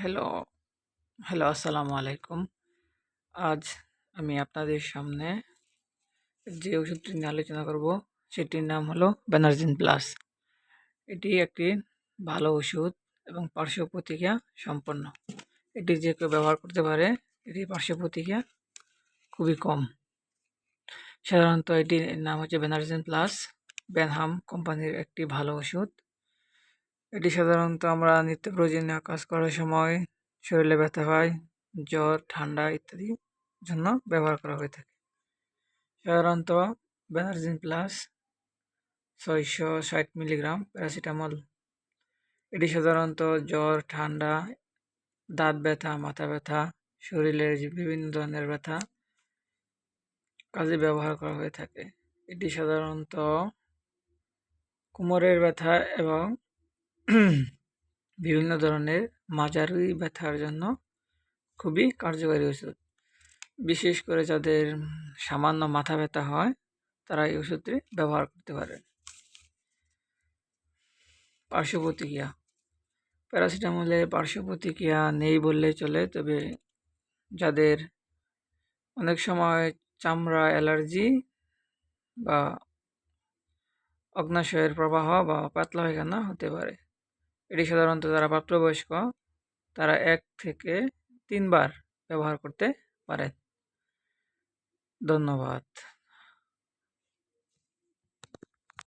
Hello. Hello, আসসালামু আলাইকুম। আজ আমি আপনাদের সামনে যে ওষুধটি নিয়ে আলোচনা করব, সেটির নাম হলো ব্যানার্জিন প্লাস। এটি একটি ভালো ওষুধ এবং পার্শ্ব প্রতিক্রিয়া সম্পন্ন। এটি যে কেউ ব্যবহার করতে পারে এটি পার্শ্ব প্রতিক্রিয়া খুবই কম। সাধারণত এটির নাম হচ্ছে ব্যানার্জিন প্লাস। ব্যানহাম কোম্পানির একটি ভালো ওষুধ। এটি সাধারণত আমরা নিত্য প্রয়োজনীয় কাজ করার সময় শরীরে ব্যথা হয়, জ্বর, ঠান্ডা ইত্যাদি জন্য ব্যবহার করা হয়ে থাকে। সাধারণত ব্যানার্জিন প্লাস ছয়শো ষাট মিলিগ্রাম প্যারাসিটামল। এটি সাধারণত জ্বর, ঠান্ডা, দাঁত ব্যথা, মাথা ব্যথা, শরীরের বিভিন্ন ধরনের ব্যথা কাজে ব্যবহার করা হয়ে থাকে। এটি সাধারণত কোমরের ব্যথা এবং বিভিন্ন ধরনের মাঝারি ব্যথার জন্য খুবই কার্যকারী ওষুধ। বিশেষ করে যাদের সামান্য মাথা ব্যথা হয়, তারা এই ওষুধটি ব্যবহার করতে পারে পার্শ্ব প্রতিক্রিয়া। প্যারাসিটামলের পার্শ্ব প্রতিক্রিয়া নেই বললে চলে, তবে যাদের অনেক সময় চামড়া অ্যালার্জি বা অগ্নাশয়ের প্রবাহ বা পাতলা পায়খানা হতে পারে। এটি সাধারণত যারা প্রাপ্তবয়স্ক তারা এক থেকে তিনবার ব্যবহার করতে পারেন। ধন্যবাদ।